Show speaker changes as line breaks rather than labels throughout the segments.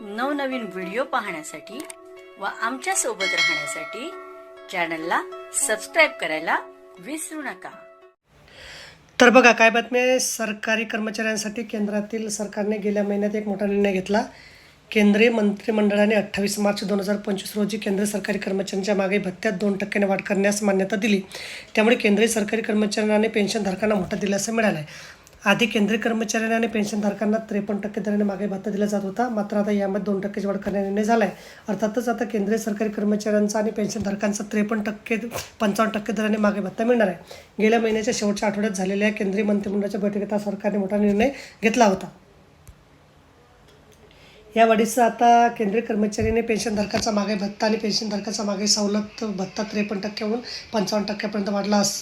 नवनवीन व्हिडिओ पाहण्यासाठी व आमच्यासोबत राहण्यासाठी चॅनलला सबस्क्राईब करायला विसरू नका.
तर बघा काय बातमी आहे? सरकारी कर्मचाऱ्यांसाठी केंद्रातील सरकारने गेल्या महिन्यात एक मोठा निर्णय घेतला. केंद्रीय मंत्रिमंडळाने अठ्ठावीस मार्च दोन हजार पंचवीस रोजी केंद्रीय सरकारी कर्मचाऱ्यांच्या मागे भत्त्यात दोन टक्क्याने वाढ करण्यास मान्यता दिली. त्यामुळे केंद्रीय सरकारी कर्मचाऱ्यांना आणि पेन्शनधारकांना मोठा दिलासा मिळाला आहे आधी केंद्रीय कर्मचाऱ्यांना आणि पेन्शनधारकांना त्रेपन्न टक्के दराने मागे भत्ता दिला जात होता. मात्र आता यामध्ये दोन टक्क्याची वाढ करण्याचा निर्णय झाला आहे अर्थातच आता केंद्रीय सरकारी कर्मचाऱ्यांचा आणि पेन्शनधारकांचा त्रेपन्न टक्के पंचावन्न टक्के दराने मागे भत्ता मिळणार आहे. गेल्या महिन्याच्या शेवटच्या आठवड्यात झालेल्या केंद्रीय मंत्रिमंडळाच्या बैठकीत सरकारने मोठा निर्णय घेतला होता. या वाढीचा आता केंद्रीय कर्मचारीने पेन्शनधारकाचा मागे भत्ता आणि पेन्शनधारकाचा मागे सवलत भत्ता त्रेपन्न टक्क्याहून पंचावन्न टक्क्यापर्यंत वाढला अस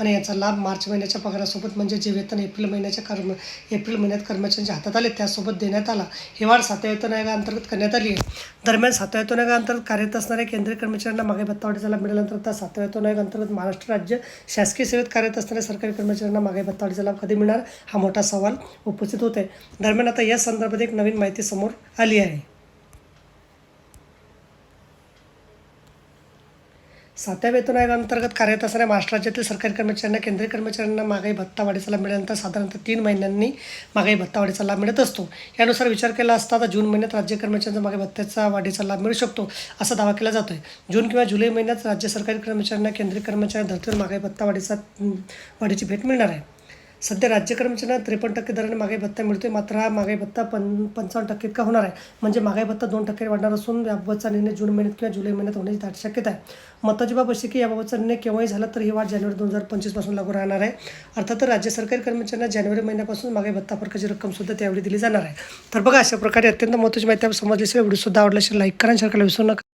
आणि याचा लाभ मार्च महिन्याच्या पगारासोबत म्हणजे जे वेतन एप्रिल महिन्याच्या कर्म एप्रिल महिन्यात कर्मचाऱ्यांच्या हातात आले त्यासोबत देण्यात आला. ही वाढ सातव्या वेतन आयोगाअंतर्गत करण्यात आली आहे. दरम्यान सातव्या वेतन आयोगाअंतर्गत कार्यरत असणाऱ्या केंद्रीय कर्मचाऱ्यांना मागे भत्ता वाढीचा लाभ मिळाल्यानंतर आता सातव्या वेतन आयोगाअंतर्गत महाराष्ट्र राज्य शासकीय सेवेत कार्यरत असणाऱ्या सरकारी कर्मचाऱ्यांना मागे भत्ता वाढीचा लाभ कधी मिळणार? हा मोठा सवाल उपस्थित होत आहे दरम्यान आता या संदर्भात एक नवीन माहिती समोर आली आहे. सातव्या वेतन आयोगाअंतर्गत कार्यरत असणाऱ्या महाराष्ट्राज्यातील सरकारी कर्मचाऱ्यांना केंद्रीय कर्मचाऱ्यांना महागाई भत्ता वाढीचा लाभ मिळाल्यानंतर साधारणतः तीन महिन्यांनी महागाई भत्ता वाढीचा लाभ मिळत असतो. यानुसार विचार केला असता आता जून महिन्यात राज्य कर्मचाऱ्यांचा मागे भत्त्याचा वाढीचा लाभ मिळू शकतो असा दावा केला जातो आहे जून किंवा जुलै महिन्यात राज्य सरकारी कर्मचाऱ्यांना केंद्रीय कर्मचारी धर्तीवर महागाई भत्ता वाढीचा वाढीची भेट मिळणार आहे. सध्या राज्य कर्मचाऱ्यांना त्रेपन्न टक्के दराने महागाई भत्ता मिळतोय. मात्र हा महागाई भत्ता पं पंचावन्न टक्के इतका होणार आहे. म्हणजे महागाई भत्ता दोन टक्के वाढणार असून याबाबतचा निर्णय जून महिन्यात किंवा जुलै महिन्यात होण्याची दाट शक्यता आहे. महत्त्वाची बाब अशी की याबाबतचा निर्णय केव्हाही झाला तर ही वाढ जानेवारी दोन हजार पंचवीसपासून लागू राहणार आहे. अर्थात राज्य सरकारी कर्मचाऱ्यांना जानेवारी महिन्यापासून महागाई भत्ता फरकाची रक्कमसुद्धा त्यावेळी दिली जाणार आहे. तर बघा अशा प्रकारे अत्यंत महत्त्वाची माहिती आपण समजली असेल व्हिडिओ सुद्धा लाईक करा शेअर करायला विसरू नका.